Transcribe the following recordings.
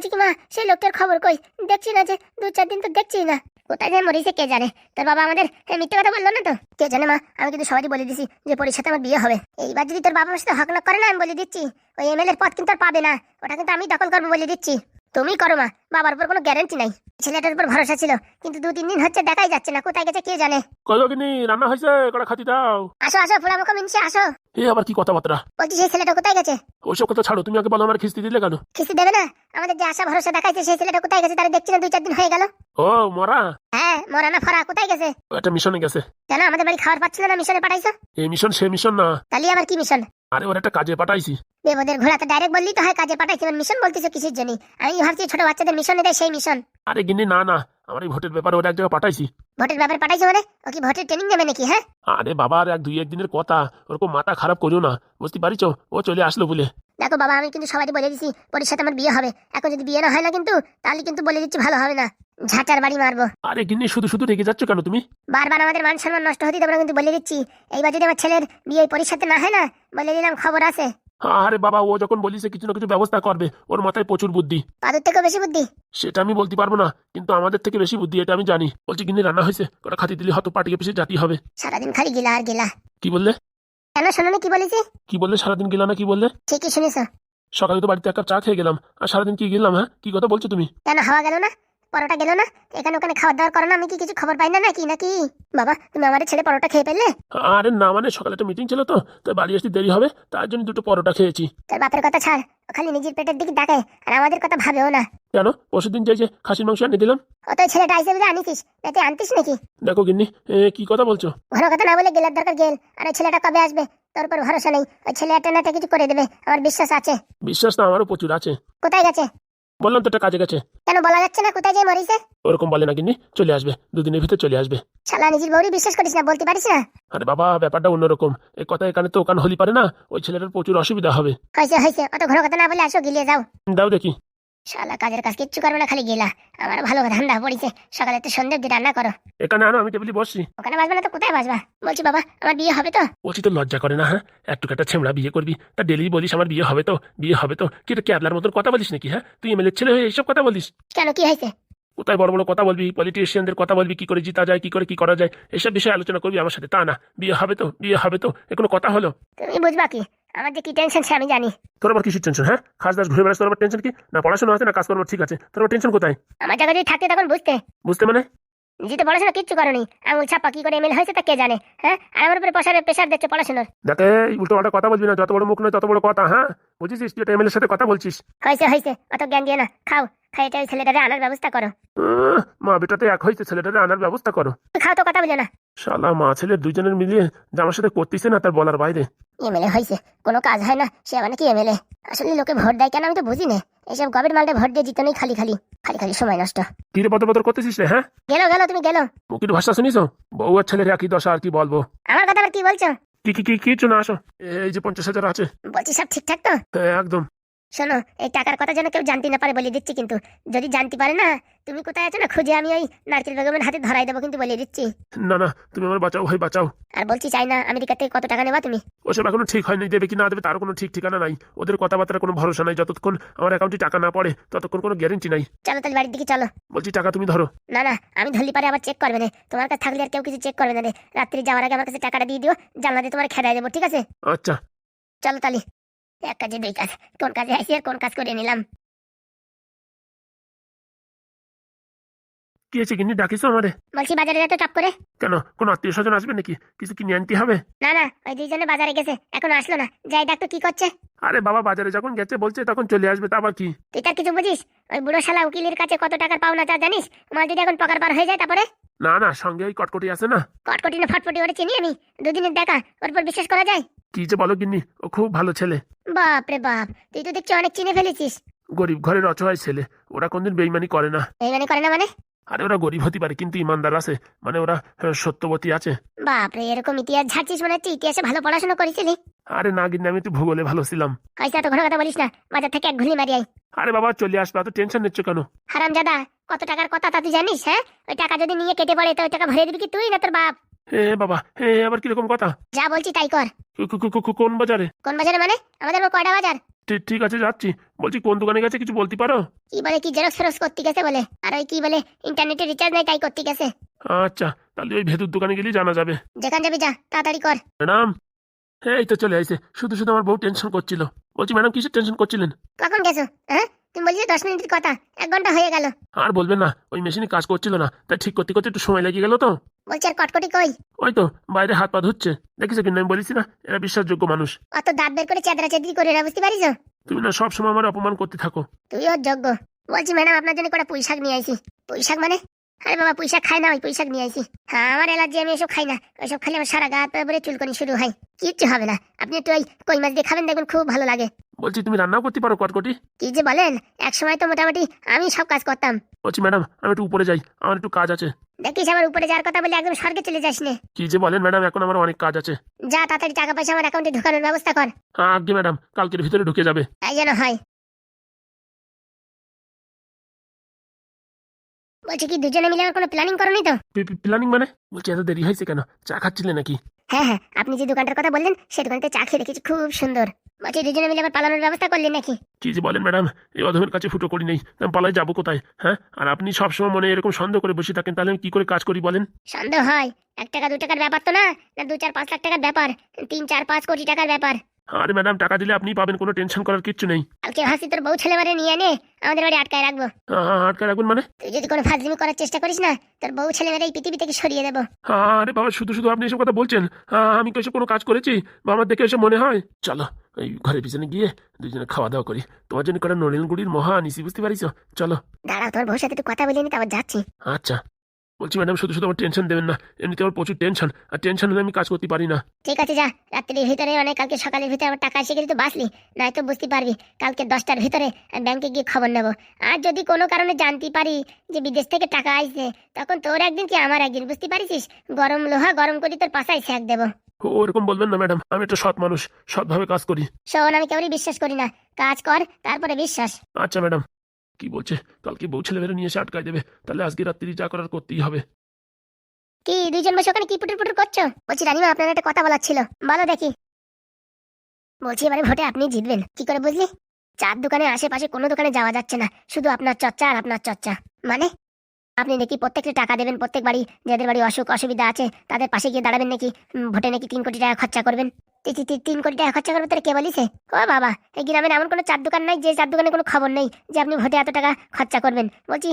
বলছি কি মা, সেই লোকটার খবর কই? দেখছি না যে, দু চার দিন তো দেখছি না। কোথায় যে মরিছে কে জানে? তোর বাবা আমাদের মিথ্যে কথা বলল না তো? কে জানে মা, আমি কিন্তু সবারই বলে দিছি যে পরীক্ষাতে আমার বিয়ে হবে। এইবার যদি তোর বাবা সাথে হক না করে না, আমি বলে দিচ্ছি। ওই এমএলএর পথ কিন্তু আর পাবে না। ওটা কিন্তু আমি দখল করব বলে দিচ্ছি। তুমি করো মা, বাবার উপর কোনো গ্যারেন্টি নাই। ছেলেটার উপর ভরসা ছিল কিন্তু দু তিন দিন হচ্ছে দেখাই যাচ্ছে না কোথায় গেছে কে জানে। কয়গিনি রান্না হয়েছে? কটা খাতি দাও। আসো আসো ফুলামুখো মিনসে আসো। এ আবার কি কথাবার্তা? বলছি সেই ছেলেটা কোথায় গেছে? ওইসব কথা ছাড়ো তুমি আগে বলো আমার খিস্তি দিলে কেন? কিস্তি দেবে না আমাদের যে আশা ভরসা দেখাইছে সেই ছেলেটা কোথায় গেছে তারা দেখছি না দুই চার দিন হয়ে গেল। ও মরা? হ্যাঁ মরা না ফরা কোথায় গেছে? একটা মিশনে গেছে। কেন আমাদের বাড়ি খাবার পাচ্ছিল না মিশনে পাঠাইছো? এই মিশন সে মিশন না। তাহলে আবার কি মিশন? আরে ওর একটা কাজে পাঠাইছি বেবদের ঘোড়াতে ডাইরেক্ট বললি তো হয় কাজে পাঠাইছি মানে মিশন বলতেছো কিসের জন্য আমি ভাবছি ছোট বাচ্চাদের মিশন দেয় সেই মিশন আরে গিন্নি না না আমার এই ভোটের ব্যাপারে ওর এক জায়গায় পাঠাইছি। ভোটের ব্যাপারে পাঠাইছো মানে? ও কি ভোটের ট্রেনিং নেবে নাকি হ্যাঁ? আরে বাবা আর এক দুই একদিনের কথা। ওরকম মাথা খারাপ করিও না বুঝতে পারিছো? ও চলে আসলো বলে। দেখো বাবা আমি কিন্তু সবাই বলে দিছি পরের সাথে আমার বিয়ে হবে। এখন যদি বিয়ে না হয় না কিন্তু তাহলে কিন্তু বলে দিচ্ছি ভালো হবে না। ঝাঁটার বাড়ি মারবো। আরে গিন্নি শুধু শুধু রেগে যাচ্ছ কেন তুমি? বারবার আমাদের মান সম্মান নষ্ট হতে তোমরা কিন্তু বলে দিচ্ছি। এইবার যদি আমার ছেলের বিয়ে পরীর সাথে না হয় না বলে দিলাম খবর আছে। আরে বাবা ও যখন বলিছে কিছু না কিছু ব্যবস্থা করবে ওর মাথায় প্রচুর বুদ্ধি। তাদের থেকে বেশি বুদ্ধি? সেটা আমি বলতে পারব না কিন্তু আমাদের থেকে বেশি বুদ্ধি এটা আমি জানি। বলছি গিন্নি রান্না হয়েছে ওটা খাতি দিলে হয়তো পাটিয়ে পিছিয়ে জাতি হবে। সারাদিন খালি গিলা আর গিলা। কি বললে? কেন শোনো কি বলেছি? কি বললে? সারাদিন গেলাম না কি বললে? ঠিকই শুনেছো। সকালে তো বাড়িতে এক কাপ চা খেয়ে গেলাম। আর সারাদিন কি গেলাম হ্যাঁ? কি কথা বলছো তুমি? কেন হাওয়া গেল না? পরোটা গেল না? এখানে ওখানে খাওয়া দাওয়ার করো না আমি কি কিছু খবর পাই না নাকি নাকি? বাবা তুমি আমার ছেলে পরোটা খেয়ে ফেললে? আরে না মানে সকালে তো মিটিং ছিল তো তাই বাড়ি আসতে দেরি হবে তার জন্য দুটো পরোটা খেয়েছি। তোর বাপের কথা ছাড় ও খালি নিজের পেটের দিকে ডাকে আর আমাদের কথা ভাবেও না। কেন? পরশু দিন যাই যে খাসির মাংস এনে দিলাম। ও তো ছেলেটা আইসে বলে আনিছিস এতে আনতিস নাকি? দেখো গিন্নি এ, কি কথা বলছো? ঘন কথা না বলে গেলার দরকার গেল আর ওই ছেলেটা কবে আসবে? তোর উপর ভরসা নেই ওই ছেলে একটা না কিছু করে দেবে আমার বিশ্বাস আছে। বিশ্বাস তো আমারও প্রচুর আছে। কোথায় গেছে? বললাম তো একটা কাজে গেছে। কেন বলা যাচ্ছে না কোথায় যে মরিছে? ওরকম বলে না কিন্তু চলে আসবে দুদিনের ভিতরে চলে আসবে। শালা নিজের বউরি বিশ্বাস করিস না বলতে পারিস না? আরে বাবা ব্যাপারটা অন্যরকম। এই কথা এখানে তো ওখানে হলি পারে না ওই ছেলেটার প্রচুর অসুবিধা হবে। হয়েছে হয়েছে অত ঘন কথা না বলে আসো গিলিয়ে যাও। দাও দেখি। শালা কাজের কাজ কিচ্ছু করবে না খালি গেলা। আমার ভালো ধান্দা পড়িছে। সকালে তো সন্ধ্যে অব্দি রান্না করো। এখানে আনো আমি টেবিলে বসছি। ওখানে বাজবে না তো কোথায় বাজবা? বলছি বাবা আমার বিয়ে হবে তো? বলছি তো লজ্জা করে না হ্যাঁ? একটু একটা ছেমড়া বিয়ে করবি। তা ডেলি বলিস আমার বিয়ে হবে তো বিয়ে হবে তো। কি এটা ক্যাবলার মতন কথা বলিস নাকি হ্যাঁ? তুই এমএলএ ছেলে হয়ে এইসব কথা বলিস? কেন কি হয়েছে? কোথায় বড় বড় কথা বলবি? পলিটিশিয়ানদের কথা বলবি কি করে জিতা যায় কি করে কি করা যায়? এসব বিষয়ে আলোচনা করবি আমার সাথে তা না। বিয়ে হবে তো বিয়ে হবে তো এ কোনো কথা হলো? তুমি বুঝবা কি? আমার যে কি টেনশন সে আমি জানি। তোর আবার কিছু টেনশন হ্যাঁ? খাস দাস ঘুরে বেড়াস তোর আবার টেনশন কি? না পড়াশোনা আছে না কাজ করবার ঠিক আছে। তোর আবার টেনশন কোথায়? আমার জায়গা যদি থাকতে তখন বুঝতে। বুঝতে মানে? নিজে তো পড়াশোনা কিচ্ছু করনি। আঙুল ছাপা কি করে এমএল হয়েছে তা কে জানে হ্যাঁ? আর আমার উপরে প্রেশার প্রেশার দিচ্ছে পড়াশোনার। যাতে উল্টো পাল্টা কথা বলবি না যত বড় মুখ নয় তত বড় কথা হ্যাঁ? বুঝেছিস? তুই এমএলএর সাথে কথা বলছিস। হয়েছে হয়েছে অত জ্ঞান দিয়ে না খাও খাই এটা ওই ছেলেটারে আনার ব্যবস্থা করো। মা বেটাতে এক হয়েছে ছেলেটারে আনার ব্যবস্থা করো। খাও তো কথা বলে না। শালা মা ছেলে দুজনের মিলিয়ে যে আমার সাথে করতেছে না তার বলার বাইরে। এমএলএ হয়েছে কোনো কাজ হয় না সে আবার নাকি এমএলএ। আসলে লোকে ভোট দেয় কেন আমি তো বুঝি না এইসব গভর্নমেন্ট মালটা ভোট দিয়ে জিতনেই খালি খালি খালি খালি সময় নষ্ট। তীরে পত্র পত্র করতেছিস রে হ্যাঁ? গেলো গেলো তুমি গেলো। মুখির ভাষা শুনিছো বউ আর ছেলের একই দশা আর কি বলব? আমার কথা আবার কি বলছো? কি কি কি কিছু না আসো। এই যে পঞ্চাশ হাজার আছে। বলছি সব ঠিকঠাক তো? হ্যাঁ, একদম। শোনো এই টাকার কথা যেন কেউ জানতে না পারে বলে দিচ্ছি কিন্তু। যদি জানতে পারে না তুমি কোথায় আছো না? খুঁজে আমি ওই নারকেল বেগমের হাতে ধরাই দেবো কিন্তু বলে দিচ্ছি। না না তুমি আমার বাঁচাও ভাই বাঁচাও। আর বলছি চাই না আমেরিকা থেকে কত টাকা নেবা তুমি? ওসব এখনও ঠিক হয়নি দেবে কি না দেবে তার কোনো ঠিক ঠিকানা নাই। ওদের কথাবার্তার কোনো ভরসা নাই যতক্ষণ আমার অ্যাকাউন্টে টাকা না পড়ে ততক্ষণ কোনো গ্যারেন্টি নাই। চলো তাহলে বাড়ির দিকে চলো। বলছি টাকা তুমি ধরো। না না আমি ধরলি পারে আবার চেক করবে না। তোমার কাছে থাকলে আর কেউ কিছু চেক করবে না রে। রাত্রি যাওয়ার আগে আমার কাছে টাকাটা দিয়ে দিও জানলা দিয়ে তোমার খেদাই দেবো ঠিক আছে? আচ্ছা। চলো তাহলে। এক কাজে দুই কাজ কোন কাজে আসি আর কোন কাজ করে নিলাম। কি আছে কিনি ডাকিস আমারে? বলছি বাজারে যেতে টপ করে। কেন কোন আত্মীয় স্বজন আসবে নাকি? কিছু কিনে আনতে হবে? না না ওই দুইজনে বাজারে গেছে এখন আসলো না। যাই ডাক্তার কি করছে? আরে বাবা বাজারে যখন গেছে বলছে তখন চলে আসবে তা আবার কি? তুই তার কিছু বুঝিস? ওই বুড়ো শালা উকিলের কাছে কত টাকার পাওনা তা জানিস? মাল যদি এখন পকার পার হয়ে যায় তারপরে? না না সঙ্গে ওই কটকটি আছে না? কটকটি না ফটফটি ওরে চিনি আমি। দুদিনের দেখা ওর উপর বিশ্বাস করা যায়? কি যে বলো গিন্নি ও খুব ভালো ছেলে। বাপ রে বাপ তুই তো দেখছি অনেক চিনে ফেলেছিস। গরিব ঘরের অসহায় ছেলে ওরা কোনদিন বেইমানি করে না। এই মানে করে না মানে? আরে ওরা গরিব হতে পারে কিন্তু ইমানদার আছে মানে ওরা সত্যবতী আছে। বাপ রে এরকম ইতিহাস ঝাড়ছিস মনে হচ্ছে ইতিহাসে ভালো পড়াশোনা করেছিলি? আরে না গিন্নি আমি একটু ভূগোলে ভালো ছিলাম। হয়তো এত ঘন কথা বলিস না বাজার থেকে এক ঘুলি মারি আই আরে বাবা চলে আসবে এত টেনশন নিচ্ছ কেন? হারাম জাদা কত টাকার কথা তা তুই জানিস হ্যাঁ? ওই টাকা যদি নিয়ে কেটে পড়ে তো ওই টাকা ভরে দিবি কি তুই না তোর বাপ? এ বাবা এ আবার কীরকম কথা? যা বলছি তাই কর। কোন বাজারে? কোন বাজারে মানে? আমাদের আবার কয়টা বাজার? ঠিক- আছে যাচ্ছি। বলছি কোন দোকানে গেছে কিছু বলতে পারো? কি বলে কি জেরক্স ফেরক্স করতে গেছে বলে? আর ওই কি বলে ইন্টারনেটে রিচার্জ নাই তাই করতে গেছে। আচ্ছা তাহলে ওই ভেতুর দোকানে গেলেই জানা যাবে। যেখান যাবি যা তাড়াতাড়ি কর। ম্যাডাম হ্যাঁ এই তো চলে আইসে শুধু শুধু আমার বউ টেনশন করছিল। বলছি ম্যাডাম কিসের টেনশন করছিলেন? কখন গেছো হ্যাঁ? তুমি বলছিলে দশ মিনিটের কথা এক ঘণ্টা হয়ে গেল। আর বলবেন না ওই মেশিনে কাজ করছিল না তাই ঠিক করতে করতে একটু সময় লেগে গেল তো। বলছি আর কটকটি কই? ওই তো বাইরে হাত পা ধুচ্ছে দেখিস কিন্তু আমি বলেছি না এরা বিশ্বাসযোগ্য মানুষ। অত দাঁত বের করে চেদরা চেদরি করে এরা বুঝতে পারিস তুমি না সব সময় আমার অপমান করতে থাকো। তুই ওর যোগ্য। বলছি ম্যাডাম আপনার জন্য কটা পুঁই শাক নিয়ে আইছি। পুঁই শাক মানে? আরে বাবা পুঁই শাক খাই না ওই পুঁই শাক নিয়ে আইছি। হ্যাঁ আমার এলার্জি আমি এসব খাই না। ওইসব খালি আমার সারা গা হাত পা ভরে চুলকনি শুরু হয়। কিচ্ছু হবে না। আপনি একটু ওই কই মাছ দিয়ে খাবেন দেখুন খুব ভালো লাগে। বলছি তুমি রান্নাও করতে পারো কটকটি? কি যে বলেন এক সময় তো মোটামুটি আমি সব কাজ করতাম। বলছি ম্যাডাম আমি একটু উপরে যাই আমার একটু কাজ আছে। দেখিস আমার উপরে যাওয়ার কথা বলে একদম স্বর্গে চলে যাস নে। কি যে বলেন ম্যাডাম এখন আমার অনেক কাজ আছে। যা তাড়াতাড়ি টাকা পয়সা আমার অ্যাকাউন্টে ঢোকানোর ব্যবস্থা কর। আগে ম্যাডাম কালকের ভিতরে ঢুকে যাবে। তাই যেন হয়। বলছি কি দুজনে মিলে আমার কোনো প্ল্যানিং করনি তো? প্ল্যানিং মানে? বলছি এত দেরি হয়েছে কেন? চা খাচ্ছিলে নাকি? হ্যাঁ হ্যাঁ আপনি যে দোকানটার কথা বললেন সেই দোকানতে চা খেয়ে দেখেছি খুব সুন্দর। বলছি দুজনে মিলে আবার পালানোর ব্যবস্থা করলেন নাকি? কি যে বলেন ম্যাডাম এই অধমের কাছে ফুটো করি নেই আমি পালাই যাব কোথায় হ্যাঁ? আর আপনি সবসময় মনে এরকম সন্দেহ করে বসে থাকেন তাহলে আমি কি করে কাজ করি বলেন? সন্দেহ হয় এক টাকা দু টাকার ব্যাপার তো না না দু চার পাঁচ লাখ টাকার ব্যাপার তিন চার পাঁচ কোটি টাকার ব্যাপার। আরে ম্যাডাম টাকা দিলে আপনি পাবেন কোনো টেনশন করার কিচ্ছু নেই। কালকে হাসি তোর বউ ছেলে বাড়ি নিয়ে এনে আমাদের বাড়ি আটকায় রাখব। আ- আটকে রাখবেন মানে? তুই যদি কোনো ফাজলিমি করার চেষ্টা করিস না তোর বউ ছেলে মেয়েরা এই পৃথিবী থেকে সরিয়ে দেবো। আরে বাবা শুধু শুধু আপনি এসব কথা বলছেন। আমি কি এসব কোনো কাজ করেছি? বা আমার দেখে এসে মনে হয়। চলো এই ঘরের পিছনে গিয়ে দুজনে খাওয়া দাওয়া করি। তোমার জন্য করা নরেন গুড়ির মহা আনিসি বুঝতে পারিস চলো। দাঁড়াও তোমার বউর সাথে একটু কথা বলিনি তারপর যাচ্ছি। আচ্ছা। বলছি ম্যাডাম শুধু শুধু আমার টেনশন দেবেন না। এমনিতে আমার প্রচুর টেনশন আর টেনশন হলে আমি কাজ করতে পারি না। ঠিক আছে যা। রাত্রির ভিতরে মানে কালকে সকালের ভিতরে আমার টাকা এসে গেলে তো বাঁচলি। নাই তো বুঝতে পারবি কালকে দশটার ভিতরে ব্যাংকে গিয়ে খবর নেব। আর যদি কোনো কারণে জানতে পারি যে বিদেশ থেকে টাকা আসছে তখন তোর একদিন কি আমার একদিন বুঝতে পারিস গরম লোহা গরম করে তোর পাশায় ছ্যাক দেবো। ওরকম বলবেন না ম্যাডাম আমি একটা সৎ মানুষ সৎভাবে কাজ করি। শোন আমি কেউরই বিশ্বাস করি না। কাজ কর তারপরে বিশ্বাস। আচ্ছা ম্যাডাম। কি বলছে? কালকে বউ ছেলে মেয়েরা নিয়ে এসে আটকায় দেবে। তাহলে আজকে রাত্রি যা করার করতেই হবে। কি, দুইজন বসে ওখানে কি পুটুর পুটুর করছ? বলছি, রানিমা, আপনার একটা কথা বলার ছিল। বলো দেখি। বলছি, এবারে ভোটে আপনি জিতবেন। কি করে বুঝলি? চার দোকানে আশেপাশে কোনো দোকানে যাওয়া যাচ্ছে না। শুধু আপনার চর্চা আর আপনার চর্চা। মানে? আপনি নাকি প্রত্যেকটা টাকা দেবেন, প্রত্যেক বাড়ি, যাদের বাড়ি অসুখ, অসুবিধা আছে, তাদের পাশে গিয়ে দাঁড়াবেন নাকি? ভোটে নাকি তিন কোটি টাকা খরচা করবেন? তিন কোটি টাকা খরচা করবে তাহলে কে বলিছে? ও বাবা, এই গ্রামের এমন কোনো চার দোকান নাই, যে চার দোকানে কোনো খবর নেই যে আপনি ভোটে এত টাকা খরচা করবেন। বলছি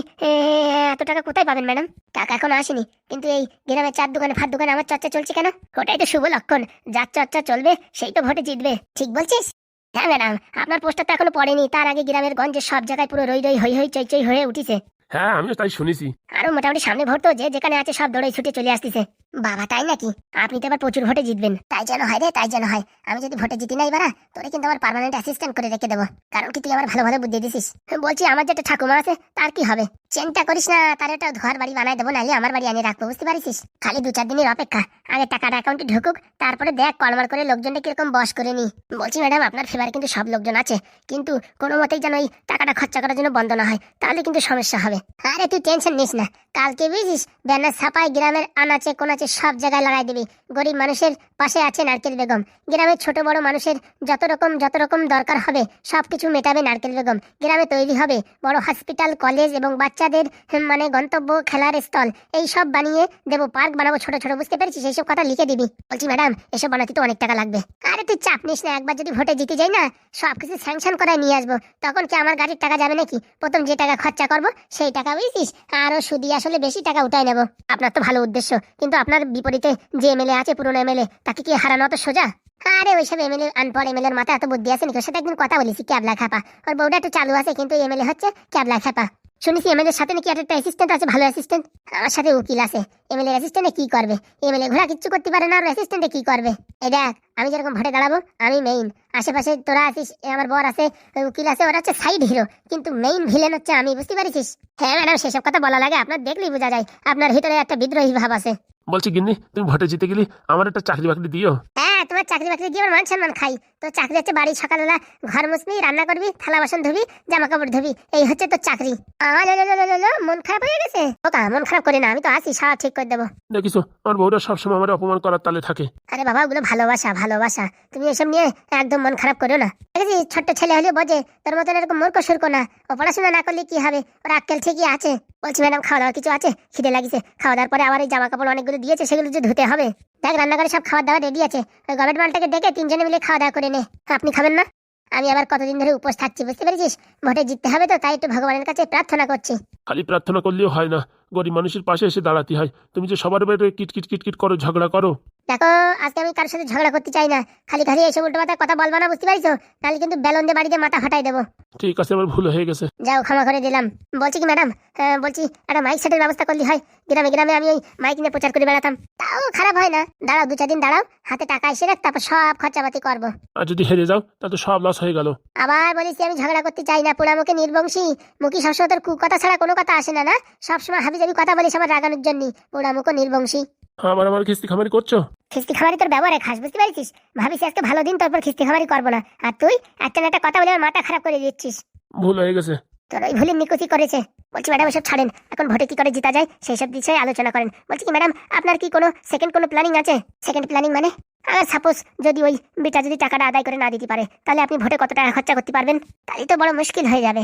এত টাকা কোথায় পাবেন ম্যাডাম? টাকা এখনও আসেনি, কিন্তু এই গ্রামে চার দোকানে ফার দোকানে আমার চর্চা চলছে কেন? ওটাই তো শুভ লক্ষণ, যার চর্চা চলবে, সেই তো ভোটে জিতবে। ঠিক বলছিস? হ্যাঁ ম্যাডাম, আপনার পোস্টার তো এখনও পড়েনি, তার আগে গ্রামের গঞ্জে সব জায়গায় পুরো রই রই হই হই চই চই হয়ে উঠিছে। হ্যাঁ আমিও তাই শুনেছি। আরও মোটামুটি সামনে ভোট যে যেখানে আছে সব দৌড়ে ছুটে চলে আসতেছে। বাবা, তাই নাকি? আপনি তো এবার প্রচুর ভোটে জিতবেন। তাই যেন হয় রে, তাই যেন হয়। আমি যদি ভোটে জিতি না এবার তোরে কিন্তু আমার পার্মানেন্ট অ্যাসিস্ট্যান্ট করে রেখে দেবো। কারণ কি তুই আমার ভালো ভালো বুদ্ধি দিছিস? বলছি আমার যেটা ঠাকুমা আছে, তার কি হবে? চিন্তা করিস না, তার একটা ঘর বাড়ি বানাই দেবো নাহলে আমার বাড়ি আনিয়ে রাখব, বুঝতে পারিস খালি দু চার দিনের অপেক্ষা। আগে টাকাটা অ্যাকাউন্টে ঢুকুক, তারপরে দেখ কলমার করে লোকজনটা কীরকম বস করে নি। বলছি ম্যাডাম, আপনার ফেভারে কিন্তু সব লোকজন আছে। কিন্তু কোনো মতেই যেন এই টাকাটা খরচা করার জন্য বন্ধ না হয়, তাহলে কিন্তু সমস্যা হবে। আরে তুই টেনশন নিস না। কালকে বুঝিস ব্যানার ছাপাই গ্রামের আনাচে কোনাচে সব জায়গায় লাগাই দিবি। গরিব মানুষের পাশে আছে নারকেল বেগম। গ্রামের ছোট বড় মানুষের যত রকম যত রকম দরকার হবে সব কিছু মেটাবে নারকেল বেগম। গ্রামে তৈরি হবে বড় হসপিটাল কলেজ এবং বাচ্চাদের মানে গন্তব্য, খেলার স্থল। এই সব বানিয়ে দেবো পার্ক বানাবো ছোট ছোট, বুঝতে পেরেছিস? এইসব কথা লিখে দিবি। বলছি, ম্যাডাম, এসব বানাতে তো অনেক টাকা লাগবে। আরে, তুই চাপ নিস না, একবার যদি ভোটে জিতে যাই না সব কিছু স্যাংশন করায় নিয়ে আসব। তখন কি আমার গাড়ির টাকা যাবে নাকি? প্রথম যে টাকা খরচা করব, সেই টাকা বুঝছিস? আরও সুদি আসলে বেশি টাকা উঠাই নেব। আপনার তো ভালো উদ্দেশ্য, কিন্তু আপনার বিপরীতে যে এমএলএ আছে, পুরনো এমএলএ তাকে কি হারানো অত সোজা? আরে, ওইসব এমএলএ আনপড় এমএলএর মাথা এত বুদ্ধি আছে নাকি? ওর সাথে একদিন কথা বলেছি, ক্যাবলা খাপা। ওর বউটা একটু চালু আছে, কিন্তু এমএলএ হচ্ছে ক্যাবলা খাপা। শুনেছি এমএলএর সাথে নাকি আর একটা অ্যাসিস্ট্যান্ট আছে ভালো অ্যাসিস্ট্যান্ট আমার সাথে উকিল আছে। এমএলএ অ্যাসিস্ট্যান্টে কি করবে? এমএলএ ঘোড়া কিচ্ছু করতে পারে না আর অ্যাসিস্ট্যান্টে কি করবে? এই দেখ আমি যেরকম ভোটে দাঁড়াবো আমি মেইন আশেপাশে তোরা আছিস আমার বর আছে উকিল আছে ওরা হচ্ছে সাইড হিরো কিন্তু মেইন ভিলেন হচ্ছে আমি বুঝতে পারিস হ্যাঁ ম্যাডাম সেসব কথা বলা লাগে আপনার দেখলেই বোঝা যায় আপনার ভিতরে একটা বিদ্রোহী ভাব আছে। বলছি গিন্নি তুমি ভোটে জিতে গেলি আমার একটা চাকরি বাকরি দিও। হ্যাঁ তোমার চাকরি বাকরি দিয়ে আমার মান সম্মান খাই। তো চাকরি হচ্ছে বাড়ি সকালবেলা ঘর মুসবি রান্না করবি থালা বাসন ধুবি জামা কাপড় ধুবি এই হচ্ছে তোর চাকরি। মন খারাপ হয়ে গেছে? মন খারাপ করি না আমি তো সব ঠিক করে দেবো। আমার বউটা সবসময় আমার অপমান করার তালে থাকে। আরে বাবা ওগুলো ভালোবাসা ভালোবাসা। তুমি এসব নিয়ে একদম মন খারাপ করো না। দেখেছি ছোট্ট ছেলে হলে বোঝে তোর মতন এরকম মূর্খ সুর্খ না। ও পড়াশোনা না করলে কি হবে? ওর আক্কেল ঠিকই আছে। বলছি ম্যাডাম খাওয়া দাওয়ার কিছু আছে? খিদে লাগিছে। খাওয়া দাওয়ার পরে আবার এই জামা কাপড় অনেকগুলো দিয়েছে সেগুলো যে ধুতে হবে। দেখ রান্নাঘরে সব খাওয়া দাওয়া রেডি আছে। ওই গভর্নমেন্ট মালটাকে ডেকে তিনজনে মিলে খাওয়া দাওয়া করে নে। আপনি খাবেন না? আমি আবার কতদিন ধরে উপোস থাকছি, বুঝতে পেরেছিস? ভোটে জিততে হবে তো, তাই একটু ভগবানের কাছে প্রার্থনা করছি। খালি প্রার্থনা করলেও হয় না। গরিব মানুষের পাশে এসে দাঁড়াতে হয়। তুমি যে সবার বাইরে কিটকিট কিটকিট করো, ঝগড়া করো। দেখো আজকে আমি কারোর সাথে ঝগড়া করতে চাই না। খালি খালি এইসব উল্টো পাতা কথা বলবা না বুঝতে পারছ? তাহলে কিন্তু বেলন দিয়ে বাড়িতে মাথা ফাটাই দেবো। ঠিক আছে আমার ভুল হয়ে গেছে। যাও ক্ষমা করে দিলাম। বলছি কি ম্যাডাম? বলছি একটা মাইক সেটের ব্যবস্থা করলি হয়? গ্রামে গ্রামে আমি ওই মাইক নিয়ে প্রচার করে বেড়াতাম। তাও খারাপ হয় না। দাঁড়াও দু চার দিন দাঁড়াও হাতে টাকা এসে রাখ তারপর সব খরচাপাতি করব। আর যদি হেরে যাও তা তো সব লস হয়ে গেল। আবার বলিস আমি ঝগড়া করতে চাই না পোড়া মুখে নির্বংশী। মুখী সবসময় তোর কথা ছাড়া কোনো কথা আসে না না? সবসময় হাবি যাবি কথা বলিস আমার রাগানোর জন্য পোড়া মুখ নির্বংশী। আমার আমার কিস্তি খামারি করছ? খিস্তি খাবারই তোর ব্যবহারে খাস বুঝতে পারছিস? ভাবিস আজকে ভালো দিন তারপর খিস্তি খাবারই করব না। আর তুই একটা একটা কথা বলে আমার মাথা খারাপ করে দিচ্ছিস। ভুল হয়ে গেছে। তোর ওই ভুলের নিকুতি করেছে। বলছি ম্যাডাম সব ছাড়েন। এখন ভোটে কি করে জিতা যায় সেই সব বিষয়ে আলোচনা করেন। বলছি কি ম্যাডাম আপনার কি কোনো সেকেন্ড কোনো প্ল্যানিং আছে? সেকেন্ড প্ল্যানিং মানে? আর সাপোজ যদি ওই বেটা যদি টাকাটা আদায় করে না দিতে পারে, তাহলে আপনি ভোটে কত টাকা খরচা করতে পারবেন? তাহলে তো বড় মুশকিল হয়ে যাবে।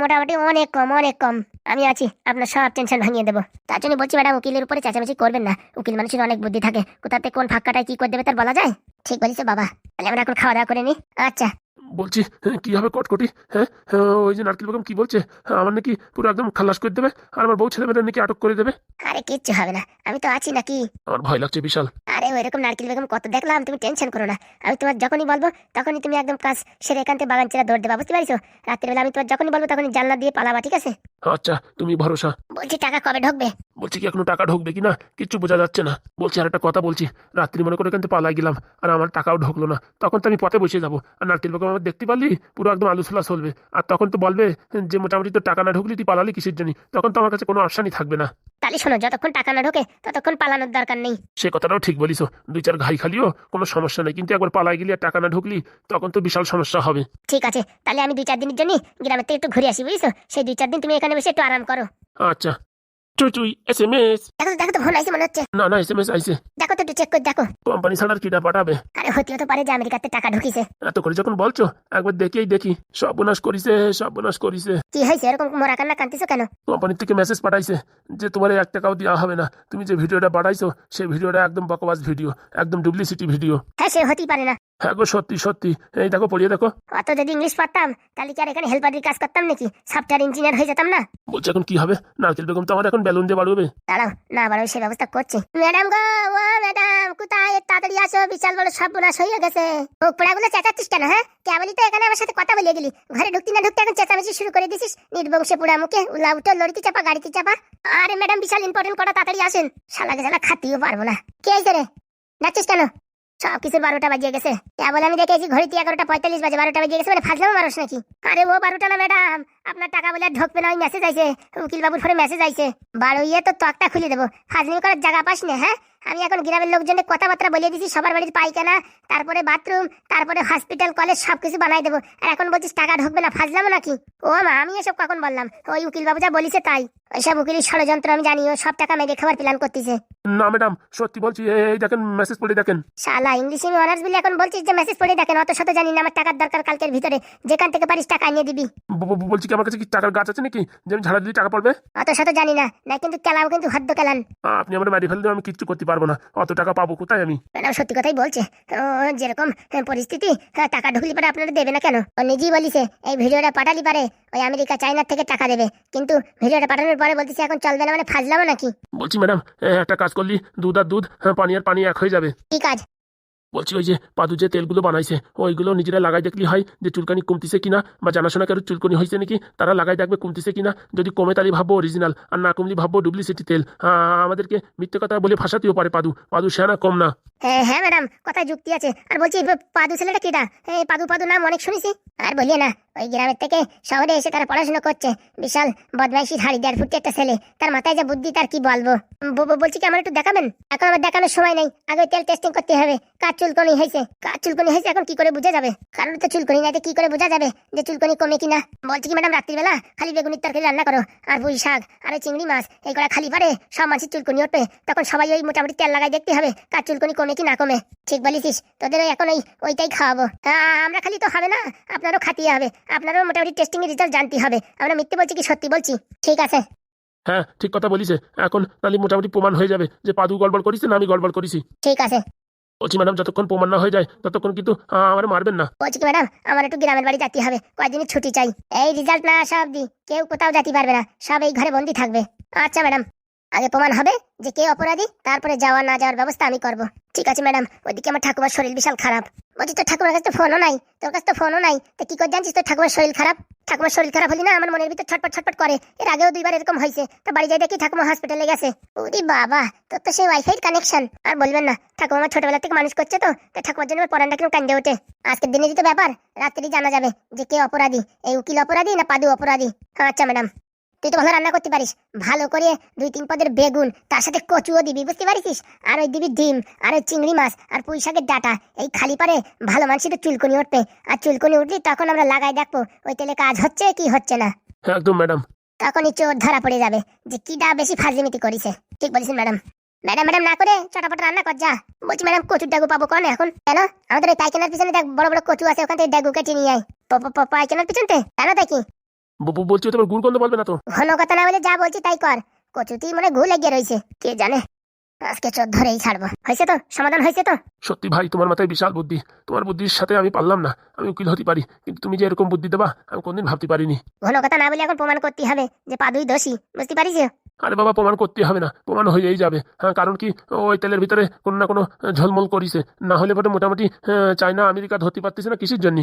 মোটামুটি অনেক কম অনেক কম। আমি আছি, আপনার সব টেনশন ভাঙিয়ে দেবো। তার জন্য বলছি, ম্যাডাম, উকিলের উপরে চেঁচামেচি করবেন না। উকিল মানুষের অনেক বুদ্ধি থাকে। কোথাতে কোন ফাঁকাটায় কি করে দেবে তার বলা যায়? ঠিক বলিস বাবা। তাহলে আমরা এখন খাওয়া দাওয়া করে নিই। আচ্ছা। বলছি হ্যাঁ, কি হবে কটকটি? হ্যাঁ হ্যাঁ, ওই যে নারকেল বেগম কি বলছে? হ্যাঁ, আমার নাকি পুরো একদম খালাস করে দেবে আর আমার বউ ছেলেমেয়েরা নাকি আটক করে দেবে। আরে কিচ্ছু হবে না আমি তো আছি নাকি? আমার ভয় লাগছে বিশাল। আরে ওইরকম নারকেল বেগম কত দেখলাম তুমি টেনশন করো না। আমি তোমার যখনই বলব তখনই তুমি একদম কাজ সেরে এখান থেকে বাগান চেরা দৌড় দেবা বুঝতে পারছ? রাত্রিবেলা আমি তোমার যখনই বলব তখনই জানলা দিয়ে পালাবা ঠিক আছে? আচ্ছা তুমি ভরসা। বলছি টাকা কবে ঢুকবে? বলছি কি এখনও টাকা ঢুকবে কিনা কিচ্ছু বোঝা যাচ্ছে না। বলছি আর একটা কথা বলছি রাত্রি মনে করে এখান থেকে পালাই গেলাম আর আমার টাকাও ঢুকলো না। তখন তো আমি পথে বসে যাব আর নারকেল বেগম আমার দেখতে পারলি? পুরো একদম আলু ছোলা চলবে। আর তখন তো বলবে যে মোটামুটি তো টাকা না ঢুকলি তুই পালালি কিসের জন্য? তখন তো আমার কাছে কোনো অপশানই থাকবে না। তাহলে শোনো যতক্ষণ টাকা না ঢোকে ততক্ষণ পালানোর দরকার নেই। সে কথাটাও ঠিক বলিস দুই চার ঘাই খালিও কোনো সমস্যা নেই। কিন্তু একবার পালাই গেলি আর টাকা না ঢুকলি তখন তো বিশাল সমস্যা হবে। ঠিক আছে তাহলে আমি দুই চার দিনের জন্য গ্রামের থেকে একটু ঘুরে আসি বুঝছ? সেই দুই চার দিন তুমি এখানে বসে একটু আরাম করো। আচ্ছা। চুই চুই এস এম এস দেখো তো দেখো তো ফোন আইসে মনে হচ্ছে। না না এস এম এস দেখো তো একটু চেক করে দেখো। কোম্পানি ছাড়ার কিটা পাঠাবে? আরে হতে হতে পারে যে আমেরিকাতে টাকা ঢুকিছে। এত করে যখন বলছো একবার দেখেই দেখি। সর্বনাশ করিছে সর্বনাশ করিছে। কি হয়েছে? এরকম মরা কান্না কান্তিছো কেন? কোম্পানির থেকে মেসেজ পাঠাইছে যে তোমার এক টাকাও দেওয়া হবে না। তুমি যে ভিডিওটা পাঠাইছো সেই ভিডিওটা একদম বকবাস ভিডিও একদম ডুপ্লিসিটি ভিডিও। হ্যাঁ সে হতেই পারে না। হ্যাঁ গো সত্যি সত্যি। এই দেখো পড়িয়ে দেখো। অত যদি ইংলিশ পারতাম তাহলে কি আর এখানে হেল্পারের কাজ করতাম নাকি? সফটওয়্যার ইঞ্জিনিয়ার হয়ে যেতাম না? বলছে এখন কি হবে? নারকেল বেগম তো আমার এখন বেলুন দিয়ে বাড়বে। দাঁড়াও, না আবার সে ব্যবস্থা করছি। ম্যাডাম গো, ও ম্যাডাম, কোথায়? তাড়াতাড়ি আসো, বিশাল বড় সর্বনাশ হয়ে গেছে। মুখ পোড়াগুলো চেঁচাচ্ছিস কেন হ্যাঁ? কেবলই তো এখানে আমার সাথে কথা বলে গেলি ঘরে ঢুকতে না ঢুকতে এখন চেঁচামেচি শুরু করে দিছিস। নির্বংশে পোড়া মুখে, উলা উঠো লড়িতে চাপা, গাড়িতে চাপা। আরে ম্যাডাম, বিশাল ইম্পর্টেন্ট কটা তাড়াতাড়ি আসেন। শালাকে জ্বালা খাতিও পারব না। কে রে? যাচ্ছিস কেন? সব কিছু বারোটা বাজিয়ে গেছে। বলে আমি দেখেছি ঘড়িতে এগারোটা পঁয়তাল্লিশ বাজে, বারোটা বাজিয়ে গেছে মানে ফাজলাম মানুষ নাকি? আরে ও বারোটা না, ম্যাডাম। আপনার টাকা বলে ঢুকবে না, ওই মেসেজ আইছে। উকিল বাবুর ফোনে মেসেজ আইছে। বারো ইয়ে তো তকটা খুলে দেবো। ফাজলিমি করার জায়গা পাস না হ্যাঁ? আমি এখন গ্রামের লোকজনের কথাবার্তা বলিয়ে দিছি সবার বাড়ির পায়খানা তারপরে বাথরুম তারপরে হসপিটাল কলেজ সবকিছু বানাই দেবো। আর এখন বলছিস টাকা ঢুকবে না ফাজলাম নাকি? ও মা আমি এসব কখন বললাম? ওই উকিল বাবু যা বলিছে তাই। ওইসব উকিলের ষড়যন্ত্র আমি জানি ও সব টাকা মেরে খাবার প্ল্যান করতেছে। না ম্যাডাম সত্যি বলছি এই দেখেন মেসেজ পড়ে দেখেন। শালা ইংলিশ আমি অনার্স বলে এখন বলছিস যে মেসেজ পড়ে দেখেন অত শত জানি না আমার টাকার দরকার কালকের ভিতরে। যেখান থেকে পারিস টাকা নিয়ে দিবি। বলছি কি আমার কাছে কি টাকার গাছ আছে নাকি? যে আমি ঝাড়া দিলে টাকা পড়বে? অত শত জানি না না কিন্তু কেলাও কিন্তু হদ্দ কেলান। আপনি আমার মেরে ফেললে আমি কিচ্ছু করতে পারব না। অত টাকা পাবো কোথায় আমি? ম্যাডাম সত্যি কথাই বলছে। ও যেরকম হ্যাঁ, পরিস্থিতি হ্যাঁ, টাকা ঢুকলি পারে আপনারা দেবে না কেন? ও নিজেই বলিছে এই ভিডিওটা পাঠালি পারে ওই আমেরিকা চাইনার থেকে টাকা দেবে। কিন্তু ভিডিওটা পাঠানোর পরে বলতেছে এখন চলবে না মানে ফাজলামো নাকি? বলছি ম্যাডাম একটা কাজ করলি দুধ আর দুধ হ্যাঁ, পানি আর পানি এক হয়ে যাবে। কি কাজ? বলছি ওই যে পাদু যে তেলগুলো বানাইছে, ওইগুলো নিজেরা লাগাই দেখলি হয় যে চুলকানি কমতিছে কিনা বা জানাশোনা কারও চুলকানি হয়েছে নাকি? তারা লাগাই দেখবে কমতিছে কিনা? যদি কমে তাহলে ভাববো অরিজিনাল আর না কমলি ভাববো ডুপ্লিসিটি তেল। আমাদেরকে মিথ্যে কথা বলে ফাঁসাতেও পারে পাদু। পাদু সেনা কম না। হ্যাঁ ম্যাডাম কথা যুক্তি আছে। আর বলছি, পাদু ছেলেটা কেটা? পাদু পাদু নাম অনেক শুনেছি। আর বলিয়ে না ওই গ্রামের থেকে শহরে এসে তারা পড়াশোনা করছে। বিশাল বদমাইশি হাড়ি দেড় ফুটে একটা ছেলে। তার মাথায় যা বুদ্ধি, তার কি বলব? ব- ব- বলছি কি, আমার একটু দেখাবেন? এখন আমার দেখানোর সময় নেই। আগে তেল টেস্টিং করতে হবে। কার চুলকনি হয়েছে? কার চুলকনি হয়েছে এখন কি করে বোঝা যাবে? কারণ তো চুলকনি নাই কি করে বোঝা যাবে যে চুলকনি কমে কিনা? বলছি কি, ম্যাডাম, রাত্রিবেলা খালি বেগুনির তরকারি রান্না করো। আর পুঁই শাক, আর ওই চিংড়ি মাছ, এই করা খালি পারে, সব মাছের চুলকনি উঠবে তখন সবাই ওই মোটামুটি তেল লাগাই দেখতে হবে কার চুলকনি কমে কি না কমে। ঠিক বলেছিস তোদের এখন ওই ওইটাই খাওয়াবো। আমরা খালি তো হবে না, আপনারও খাতে হবে। আপনারও মোটামুটি টেস্টিং এর রেজাল্ট জানতে হবে। আমরা মিথ্যে বলছি কি সত্যি বলছি? ঠিক আছে। হ্যাঁ ঠিক কথা বলিছে। এখন তাহলে মোটামুটি প্রমাণ হয়ে যাবে যে পাদু গড়বড় করিস না আমি গড়বড় করিছি। ঠিক আছে। বলছি ম্যাডাম যতক্ষণ প্রমাণ না হয়ে যায় ততক্ষণ কিন্তু আমার মারবেন না। বলছি কি ম্যাডাম আমার একটু গ্রামের বাড়ি যেতে হবে। কয়েকদিনের ছুটি চাই। এই রেজাল্ট না আসা অব্দি কেউ কোথাও যেতে পারবে না। সব এই ঘরে বন্দি থাকবে। আচ্ছা ম্যাডাম। আগে প্রমাণ হবে যে কে অপরাধী, তারপরে যাওয়া না যাওয়ার ব্যবস্থা আমি করব। ঠিক আছে, ম্যাডাম। ওইদিকে আমার ঠাকুমার শরীর বিশাল খারাপ। বলছি, তোর ঠাকুমার কাছে তো ফোনও নাই। তোর কাছে তো ফোনও নাই। তো কি করে জানছিস তোর ঠাকুমার শরীর খারাপ? ঠাকুমার শরীর খারাপ হলি না আমার মনের ভিতর ছটপট ছটপট করে। এর আগেও দুইবার এরকম হয়েছে। তো বাড়ি যাই দেখি ঠাকুমা হসপিটালে গেছে। ওরে বাবা, তোর তো সেই ওয়াইফাই কানেকশন আর বলবেন না, ঠাকুমা আমার ছোটবেলা থেকে মানুষ করছে তো। তাই ঠাকুমার জন্য পরানটা কেন কান্দে ওঠে? আজকের দিনে তো ব্যাপার, রাত্রি জানা যাবে যে কে অপরাধী। এই উকিল অপরাধী না পাদু অপরাধী? আচ্ছা ম্যাডাম। তুই তো ভালো রান্না করতে পারিস। ভালো করে দুই তিন পদের বেগুন তার সাথে কচুও দিবি বুঝতে পারিস আর ওই দিবি ডিম আর ওই চিংড়ি মাছ আর পুঁই শাকের ডাটা এই খালি পারে ভালো মানুষের তো চুলকুনি উঠবে। আর চুলকুনি উঠলি তখন আমরা লাগাই দেখব ওই তেলে কাজ হচ্ছে কি হচ্ছে না। একদম ম্যাডাম। তখনই চোর ধরা পড়ে যাবে যে কিডা বেশি ফাজলিমিতি করিছে। ঠিক বলেছেন ম্যাডাম। ম্যাডাম ম্যাডাম না করে চটাপট রান্না কর যা। বলছি ম্যাডাম কচুর ডাগু পাবো কোন এখন? কেন? আমাদের ওই পাইখানার পিছনে দেখ বড় বড় কচু আছে ওখান থেকে ডাগু কেটে নিয়ে আয়। পাইখানার পিছনতে? কেন তাই কি ব- ব- বলছি তোমার গুড় গন্ধ বলবে না তো? ঘন কথা না বলে যা বলছি তাই কর। কচুতেই মনে ঘু লেগে রয়েছে কে জানে? আজকে চোর ধরেই ছাড়বো। হয়েছে তো? সমাধান হয়েছে তো? সত্যি ভাই তোমার মাথায় বিশাল বুদ্ধি। তোমার বুদ্ধির সাথে আমি পারলাম না। আমি উকিল হতে পারি কিন্তু তুমি যে এরকম বুদ্ধি দেবা আমি কোনদিন ভাবতে পারিনি। ঘন কথা না বলে এখন প্রমাণ করতে হবে যে পাদুই দোষী বুঝতে পারিস? আরে বাবা প্রমাণ করতে হবে না। প্রমাণ হয়েই যাবে। হ্যাঁ কারণ কি? ওই তেলের ভিতরে কোনো না কোনো ঝলমল করিছে। না হলে পরে মোটামুটি আহ, চায়না আমেরিকা ধরতে পারতেছে না কিসের জন্য?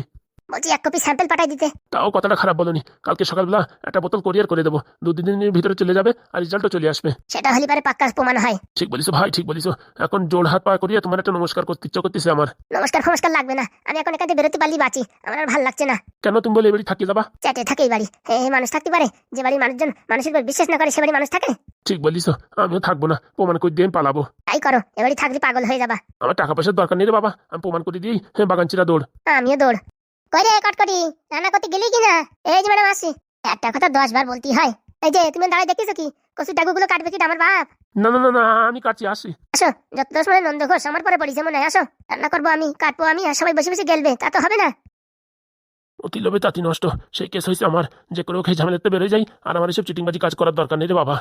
বলছি এক কপি স্যাম্পল পাঠাই দিতে। তাও কথাটা খারাপ বলনি। কালকে সকালবেলা একটা বোতল কোরিয়ার করে দেবো। দু তিন দিনের ভিতরে চলে যাবে আর রিজাল্টও চলে আসবে। সেটা হলে পারে পাক্কা প্রমাণ হয়। ঠিক বলিস ভাই ঠিক বলিস। এখন জোড় হাত পা করিয়া তোমার একটা নমস্কার করতে ইচ্ছা করতেছে আমার। নমস্কার ফমস্কার লাগবে না। আমি এখন এখান বেরোতে পারলি বাঁচি। আমার আর ভালো লাগছে না। কেন তুমি বলে এবারই থাকি যাবা? চ্যাটে থাকে এই বাড়ি। হে হে মানুষ থাকতে পারে? যে বাড়ির মানুষজন মানুষের উপর বিশ্বাস না করে সে বাড়ি মানুষ থাকে? ঠিক বলিস। আমিও থাকব না। প্রমাণ করে দিয়ে পালাবো। তাই করো। এ বাড়ি থাকলে পাগল হয়ে যাবা। আমার টাকা পয়সার দরকার নেই রে বাবা। আমি প্রমাণ করে দিই হ্যাঁ বাগানচিরা দৌড়। আমিও দৌড়। কই রে কটকটি? রান্না করতে গেলি কিনা? এই যে ম্যাডাম আসি একটা কথা দশ বার বলতে হয়। এই যে তুমি দাঁড়ায় দেখতেছো কি? কচুর ডাগুগুলো কাটবে কি আমার বাপ? না না না না আমি কাছে আসি আসো যত দোষ মানে নন্দ ঘোষ আমার পরে পড়িছে মনে হয় আসো। রান্না করব আমি কাটবো আমি আর সবাই বসে বসে গেলবে তা তো হবে না। অতি লোভে তাঁতি নষ্ট সেই কেস হয়েছে আমার। যে করে ওকে ঝামেলাতে বেরোয় যাই আর আমার এসব চিটিংবাজি কাজ করার দরকার নেই রে বাবা।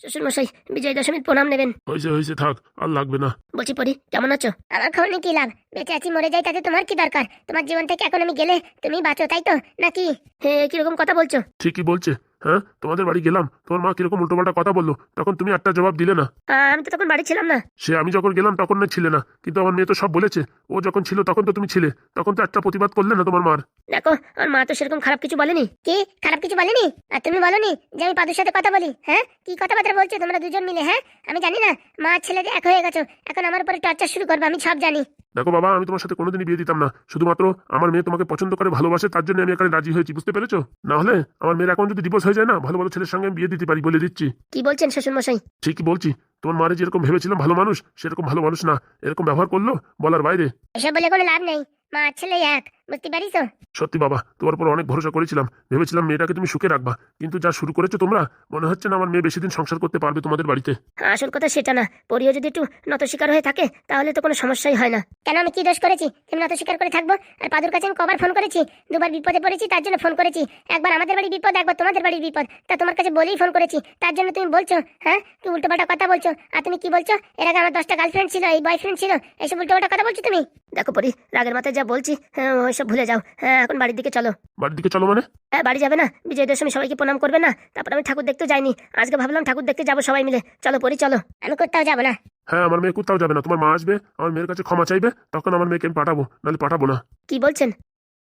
শ্বশুর মশাই বিজয় দশমীর প্রণাম নেবেন। হয়েছে হয়েছে থাক আর লাগবে না। বলছি পরি কেমন আছো? আমার খবর নেই কি লাভ? বেঁচে আছি মরে যাই তাতে তোমার কি দরকার? তোমার জীবন থেকে এখন আমি গেলে তুমি বাঁচো তাই তো? নাকি? হ্যাঁ কীরকম কথা বলছো? ঠিকই বলছে। হ্যাঁ তোমাদের বাড়ি গেলাম। তোমার মা কীরকম উল্টোপাল্টা কথা বলল তখন তুমি একটা জবাব দিলে না। আমি তো তখন বাড়ি ছিলাম না। সে আমি যখন গেলাম তখন না ছিলে না কিন্তু আমার মেয়ে তো সব বলেছে। ও যখন ছিল তখন তো তুমি ছিলে তখন তো একটা প্রতিবাদ করলে না তোমার মার। দেখো আমার মা তো সেরকম খারাপ কিছু বলেনি। কি? খারাপ কিছু বলেনি? আর তুমি বলনি যে আমি পাদুর সাথে কথা বলি হ্যাঁ? কি কথাবার্তা বলছো তোমরা দুজন মিলে হ্যাঁ? আমি জানি না মা ছেলে এক হয়ে গেছো এখন আমার উপরে টর্চার শুরু করবে আমি সব জানি। দেখো বাবা আমি তোমার সাথে কোনোদিনই বিয়ে দিতাম না। শুধুমাত্র আমার মেয়ে তোমাকে পছন্দ করে ভালোবাসে তার জন্য আমি এখানে রাজি হয়েছি বুঝতে পেরেছ? না হলে আমার মেয়ের এখন যদি ডিভোর্স হয়ে যায় না ভালো ভালো ছেলের সঙ্গে আমি বিয়ে দিতে পারি বলে দিচ্ছি। কি বলছেন শ্বশুর মশাই ঠিকই বলছি। তোমার মারে যেরকম ভেবেছিলাম ভালো মানুষ সেরকম ভালো মানুষ না। এরকম ব্যবহার করল বলার বাইরে। এসব বলে কোনো লাভ নেই। মা ছেলে এক। বুঝতে পারিস সত্যি বাবা তোমার উপর অনেক ভরসা করেছিলাম। ভেবেছিলাম মেয়েটাকে তুমি সুখে রাখবা। কিন্তু যা শুরু করেছ তোমরা মনে হচ্ছে না আমার মেয়ে বেশি দিন সংসার করতে পারবে তোমাদের বাড়িতে। আসল কথা সেটা না। পরিও যদি একটু নত শিকার হয়ে থাকে তাহলে তো কোনো সমস্যাই হয় না। কেন আমি কি দোষ করেছি? তুমি নত শিকার করে থাকব? আর পাদুর কাছে আমি কবার ফোন করেছি? দুবার বিপদে পড়েছি তার জন্য ফোন করেছি। একবার আমাদের বাড়ির বিপদ একবার তোমাদের বাড়ির বিপদ। তা তোমার কাছে বলেই ফোন করেছি। তার জন্য তুমি বলছো হ্যাঁ? কি উল্টোপাল্টা কথা বলছো। আর তুমি কি বলছো? এর আগে আমার দশটা গার্লফ্রেন্ড ছিল এই বয়ফ্রেন্ড ছিল। এইসব উল্টোপাল্টা কথা বলছো তুমি? দেখো পরি রাগের মাথায় যা বলছি হ্যাঁ ওইসব ভুলে যাও। হ্যাঁ এখন বাড়ির দিকে চলো। বাড়ির দিকে চলো মানে? হ্যাঁ বাড়ি যাবে না। বিজয় দশমী সবাইকে প্রণাম করবে না। তারপর আমি ঠাকুর দেখতে যাইনি। আজকে ভাবলাম ঠাকুর দেখতে যাব সবাই মিলে। চলো পরি চলো। আমি কোথাও যাব না। হ্যাঁ আমার মেয়ে কোথাও যাবে না। তোমার মা আসবে আমার মেয়ের কাছে ক্ষমা চাইবে তখন আমার মেয়েকে আমি পাঠাবো নাহলে পাঠাবো না। কি বলছেন?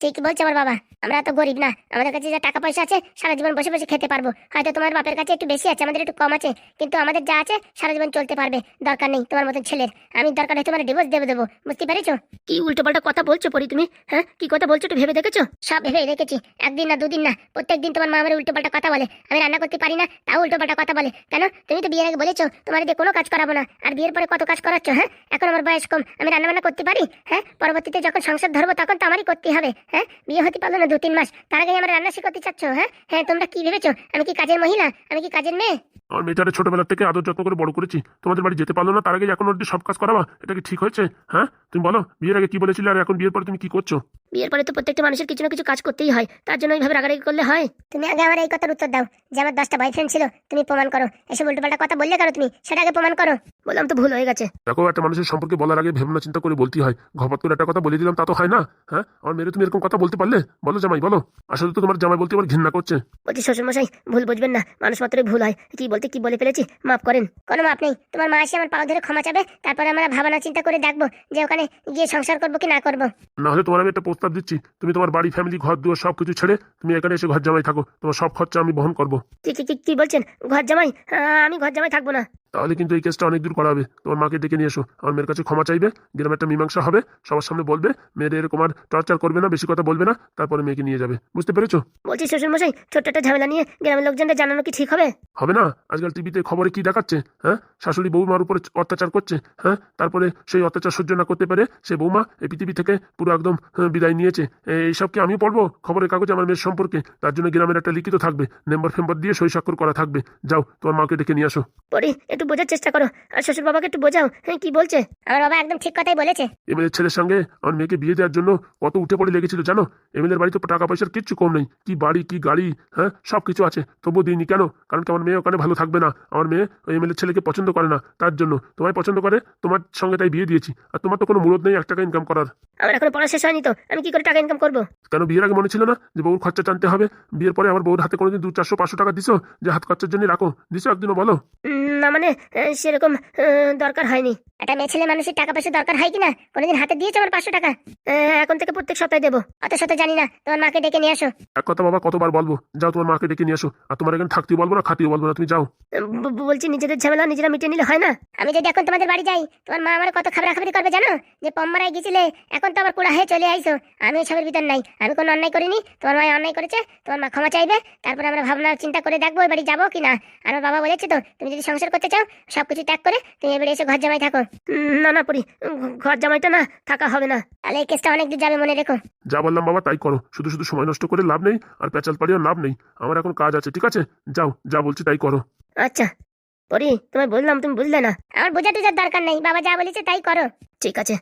ঠিকই বলছে আমার বাবা। আমরা তো গরিব না। আমাদের কাছে যা টাকা পয়সা আছে, সারা জীবন বসে বসে খেতে পারব। হয়তো তোমার বাপের কাছে একটু বেশি আছে, আমাদের একটু কম আছে। কিন্তু আমাদের যা আছে, সারা জীবন চলতে পারবে। দরকার নেই তোমার মতন ছেলের। আমি দরকার হয় তোমার ডিভোর্স দেবো দেবো। বুঝতে পেরেছ? কি উল্টো পাল্টা কথা বলছো পরি তুমি? হ্যাঁ? কি কথা বলছো একটু ভেবে দেখেছ? সব ভেবে দেখেছি। একদিন না দুদিন না প্রত্যেক দিন তোমার মা আমার উল্টো পাল্টা কথা বলে। আমি রান্না করতে পারি না, তাও উল্টো পাল্টা কথা বলে। কেন? তুমি তো বিয়ের আগে বলেছ, তোমার দিয়ে কোনো কাজ করাবো না। আর বিয়ের পরে কত কাজ করাচ্ছ হ্যাঁ? এখন আমার বয়স কম। আমি রান্না বান্না করতে পারি? হ্যাঁ? পরবর্তীতে যখন সংসার ধরবো, তখন তো আমারই করতে হবে। হ্যাঁ? বিয়ে হতে পারল না দু তিন মাস। তার আগে আমার রান্না শিখতে চাচ্ছ হ্যাঁ? হ্যাঁ তোমরা কি ভেবেছো? আমি কি কাজের মহিলা? আমি কি কাজের মেয়ে? আমার মেয়েটারে ছোটবেলা থেকে আদর যত্ন করে বড় করেছি। তোমাদের বাড়ি যেতে পারল না তার আগে এখন অব্দি সব কাজ করাবা? এটা কি ঠিক হয়েছে? হ্যাঁ? তুমি বলো বিয়ের আগে কি বলেছিলে আর এখন বিয়ের পরে তুমি কি করছ? বিয়ের পরে তো প্রত্যেকটা মানুষের কিছু না কিছু কাজ করতেই হয়। তার জন্য এইভাবে রাগারাগি করলে হয়? তুমি আগে আমার এই কথার উত্তর দাও যে আমার দশটা বয়ফ্রেন্ড ছিল তুমি প্রমাণ করো। এসব উল্টোপাল্টা কথা বললে কেন তুমি? সেটা আগে প্রমাণ করো। বললাম তো ভুল হয়ে গেছে। দেখো একটা মানুষের সম্পর্কে বলার আগে ভাবনা চিন্তা করে বলতে হয়। ঘপত করে একটা কথা বলে দিলাম তা তো হয় না হ্যাঁ? আমার মেয়ের তুমি এরকম কথা বলতে পারলে? বলো জামাই বলো। আসলে তো তোমার জামাই বলতে আমার ঘৃণা করছে। বলছি শ্বশুরমশাই ভুল বুঝবেন না। মানুষ মাত্রই ভুল হয়। কি বলতে কি বলে ফেলেছি? মাফ করেন। কোনো মাপ নেই। তোমার মা এসে আমার পাও ধরে ক্ষমা চাবে তারপরে আমরা ভাবনা চিন্তা করে দেখব যে ওখানে গিয়ে সংসার করব কি না করব। না হলে তোমার আমি একটা প্রস্তাব দিচ্ছি। তুমি তোমার বাড়ি ফ্যামিলি ঘর দুয়ার সব কিছু ছেড়ে তুমি এখানে এসে ঘর জামাই থাকো। তোমার সব খরচা আমি বহন করব। কি কি কি- বলছেন? ঘর জামাই? আমি ঘর জামাই থাকব না। তাহলে কিন্তু এই কেসটা অনেক দূর করা হবে। তোমার মাকে ডেকে নিয়ে এসো। আমার মেয়ের কাছে ক্ষমা চাইবে। গ্রামে একটা মীমাংসা হবে। সবার সামনে বলবে। মেয়ের এরকম আর টর্চার করবে না বেশি কথা বলবে না। তারপরে মেয়েকে নিয়ে যাবে। বুঝতে পেরেছ? বলছি শ্বশুরমশাই ছোট্ট একটা ঝামেলা নিয়ে গ্রামের লোকজনদের জানানো কি ঠিক হবে? হবে না। আজকাল টিভিতে খবরে কি দেখাচ্ছে হ্যাঁ? শাশুড়ি বৌমার উপরে অত্যাচার করছে হ্যাঁ? তারপরে সেই অত্যাচার সহ্য না করতে পারে সে বৌমা এই পৃথিবী থেকে পুরো একদম হ্যাঁ, বিদায় নিয়েছে। এইসব কি আমি পড়ব খবরের কাগজে আমার মেয়ের সম্পর্কে। তার জন্য গ্রামের একটা লিখিত থাকবে। নেম্বার ফেম্বার দিয়ে সই স্বাক্ষর করা থাকবে। যাও তোমার মাকে ডেকে নিয়ে আসো। একটু বোঝার চেষ্টা করো। আর শ্বশুর বাবাকে একটু বোঝাও। হ্যাঁ কি বলছে? আমার বাবা একদম ঠিক কথাই বলেছে। এমএলএর ছেলের সঙ্গে আমার মেয়েকে বিয়ে দেওয়ার জন্য কত উঠে পড়ে লেগেছিল জানো? এমএলএর বাড়িতে টাকা পয়সার কিচ্ছু কম নেই। কি বাড়ি কি গাড়ি হ্যাঁ? সব কিছু আছে। তবুও দিইনি কেন? কারণ কি আমার মেয়ে ওখানে ভালো থাকবে না। আমার মেয়ে ওই এমএলএর ছেলেকে পছন্দ করে না। তার জন্য। তোমায় পছন্দ করে তোমার সঙ্গে তাই বিয়ে দিয়েছি। আর তোমার তো কোনো মুরত নেই এক টাকা ইনকাম করার। আমার এখন পড়া শেষ হয়নি তো। আমি কি করে টাকা ইনকাম করব? কেন বিয়ের আগে মনে ছিল না যে বউর খরচা টানতে হবে? বিয়ের পরে আমার বউর হাতে কোনোদিন দু চারশো পাঁচশো টাকা দিছো? যে হাত খরচার জন্য রাখো। দিছো একদিনও বলো। না মানে সেরকম দরকার হয়নি। একটা মেয়ে ছেলে মানুষের টাকা পয়সা দরকার হয় কিনা? কোনোদিন হাতে দিয়েছে আমার পাঁচশো টাকা? এখন থেকে প্রত্যেক সপ্তাহে দেবো। অত শত জানি না তোমার মাকে ডেকে নিয়ে আসো। এক কথা বাবা কতবার বলব? যাও তোমার মাকে ডেকে নিয়ে আসো। আর তোমার এখানে থাকতেও বলব না খাতেও বলব না তুমি যাও। বলছি নিজেদের ঝামেলা নিজেরা মিটিয়ে নিলে হয় না? আমি যদি এখন তোমাদের বাড়ি যাই তোমার মা আমার কত খাবার খাবারি করবে জানো? যে পম্মারায় গেছিলে এখন তো আবার কুড়া হয়ে চলে আইসো। আমি এসবের ভিতর নাই আমি কোনো অন্যায় করিনি। তোমার মা অন্যায় করেছে তোমার মা ক্ষমা চাইবে তারপরে আমরা ভাবনা চিন্তা করে দেখব এবারে যাব কিনা। আর আমার বাবা বলেছে তো তুমি যদি সংসার করতে চাও সবকিছু ত্যাগ করে তুমি এবারে এসে ঘর জামাই থাকো। না না পরি ঘর জামাইটা না থাকা হবে না। তাহলে এই কেসটা অনেক দূর যাবে মনে রেখো। যা বললাম বাবা তাই করো। শুধু শুধু সময় নষ্ট করে লাভ নেই আর পেঁচাল পাড়িও লাভ নেই। আমার এখন কাজ আছে ঠিক আছে? যাও যা বলছি তাই করো। আচ্ছা পরি তোমায় বললাম তুমি বুঝলে না। আমার বোঝা টুজার দরকার নেই বাবা যা বলেছে তাই করো। ঠিক আছে।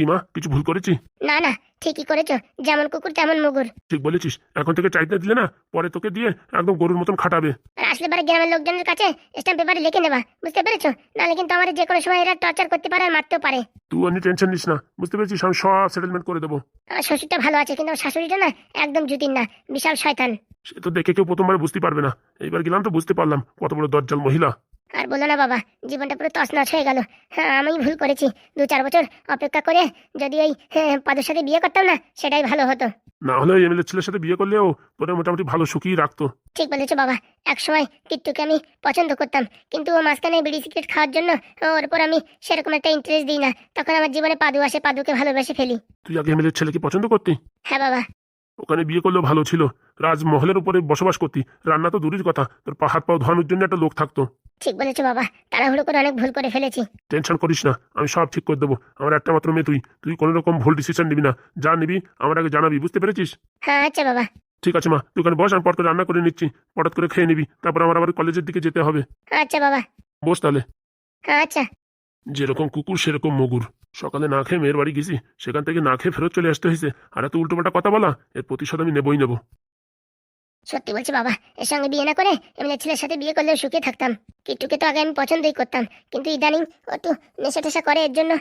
কি মা কিছু ভুল করেছি? না না ঠিকই করেছ যেমন কুকুর তেমন মুগুর। ঠিক বলেছিস এখন থেকে চাইতে দিলে না পরে তোকে দিয়ে একদম গরুর মতন খাটাবে। আর আসলে পরে গ্রামের লোকজনের কাছে স্ট্যাম্প পেপারে লিখে নেবা বুঝতে পেরেছ? নাহলে কিন্তু আমার যে কোনো সময় এরা টর্চার করতে পারে আর মারতেও পারে। তুই অন্য টেনশন নিস না বুঝতে পেরেছিস? আমি সব সেটেলমেন্ট করে দেবো। আমার শ্বশুরটা ভালো আছে কিন্তু আমার শাশুড়িটা না একদম জুতির না বিশাল শয়তান। সে তো দেখে কেউ প্রথমবার বুঝতে পারবে না। এইবার গেলাম তো বুঝতে পারলাম কত বড় দরজাল মহিলা। আর বলো না বাবা জীবনটা পুরো তছনছ হয়ে গেল। হ্যাঁ আমি ভুল করেছি। দু চার বছর অপেক্ষা করে যদি ওই হ্যাঁ, পাদুর সাথে বিয়ে করতাম না সেটাই ভালো হতো। না হলে এমএলএ ছেলের সাথে বিয়ে করলেও তোরে মোটামুটি ভালো সুখী রাখতো। ঠিক বলেছ বাবা এক সময় টিট্টুকে আমি পছন্দ করতাম। কিন্তু ও মাঝখানে বিড়ি সিগারেট খাওয়ার জন্য ওর উপর আমি সেরকম একটা ইন্টারেস্ট দিই না। তখন আমার জীবনে পাদু আসে পাদুকে ভালোবেসে ফেলি। তুই আগে এমএলএ ছেলেকে পছন্দ করতি? হ্যাঁ বাবা। ওখানে বিয়ে করলেও ভালো ছিল। রাজমহলের উপরে বসবাস করতি। রান্না তো দূরের কথা। তোর হাত পাও ধোয়ানোর জন্য একটা লোক থাকতো। ঠিক বলেছ বাবা তাড়াহুড়ো করে অনেক ভুল করে ফেলেছি। টেনশন করিস না আমি সব ঠিক করে দেবো। আমার একটা মাত্র মেয়ে তুই তুই কোনো রকম ভুল ডিসিশন নিবি না। যা নিবি আমার আগে জানাবি বুঝতে পেরেছিস? হ্যাঁ আচ্ছা বাবা। ঠিক আছে মা তুই ওখানে বস আমি পট করে রান্না করে নিচ্ছি। পটাত করে খেয়ে নিবি তারপর আমার আবার কলেজের দিকে যেতে হবে। আচ্ছা বাবা। বস তাহলে। হ্যাঁ আচ্ছা। যেরকম কুকুর সেরকম মগুর। সকালে না খেয়ে মেয়ের বাড়ি গেছি সেখান থেকে না খেয়ে ফেরত চলে আসতে হয়েছে। আর এত উল্টোপাল্টা কথা বলা এর প্রতিশোধ আমি নেবই নেব। সত্যি বলছি বাবা, এর সঙ্গে বিয়ে না করে এমনি ছেলের সাথে বিয়ে করলেও সুখে থাকতাম। কিট্টুকে তো আগে আমি পছন্দই করতাম, কিন্তু ইদানিং ও তো নেশা টেশা করে এর জন্য,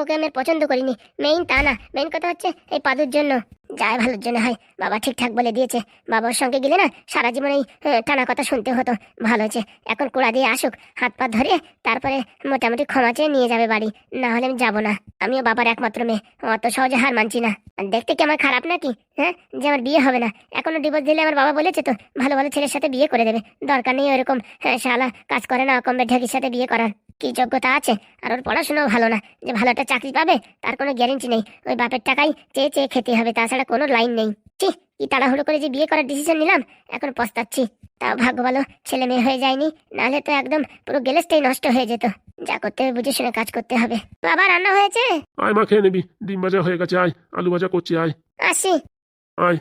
ওকে আমি পছন্দ করিনি। মেইন তা না, মেইন কথা হচ্ছে এই পাদুর জন্য। যাই ভালোর জন্য হয় বাবা ঠিকঠাক বলে দিয়েছে। বাবার সঙ্গে গেলে না সারা জীবন এই টানা কথা শুনতে হতো। ভালো হয়েছে। এখন কোড়া দিয়ে আসুক হাত পা ধরে তারপরে মোটামুটি ক্ষমা চেয়ে নিয়ে যাবে বাড়ি। না হলে আমি যাব না। আমিও বাবার একমাত্র মেয়ে। অত সহজে হার মানছি না। দেখতে কি আমার খারাপ নাকি? হ্যাঁ? যে আমার বিয়ে হবে না। এখনও ডিভোর্স দিলে আমার বাবা বলেছে তো ভালো ভালো ছেলের সাথে বিয়ে করে দেবে। দরকার নেই ওরকম হ্যাঁ, শালা কাজ করে না কমবে ঢেকির সাথে বিয়ে করার। কি যোগ্যতা আছে? আর ওর পড়াশোনাও ভালো না। যে ভালো একটা চাকরি পাবে তার কোনো গ্যারেন্টি নেই। ওই বাপের টাকাই চেয়ে চেয়ে খেতে হবে তাছাড়া কোনো লাইন নেই। ঠিক কি তাড়াহুড়ো করে যে বিয়ে করার ডিসিশন নিলাম এখন পস্তাচ্ছি। তাও ভাগ্য ভালো ছেলে মেয়ে হয়ে যায়নি নাহলে তো একদম পুরো গেলেসটাই নষ্ট হয়ে যেত। যা করতে হবে বুঝে শুনে কাজ করতে হবে। বাবা রান্না হয়েছে? আয় মা খেয়ে নিবি ডিম ভাজা হয়ে গেছে আয় আলু ভাজা করছি আয়। আসি। আয়।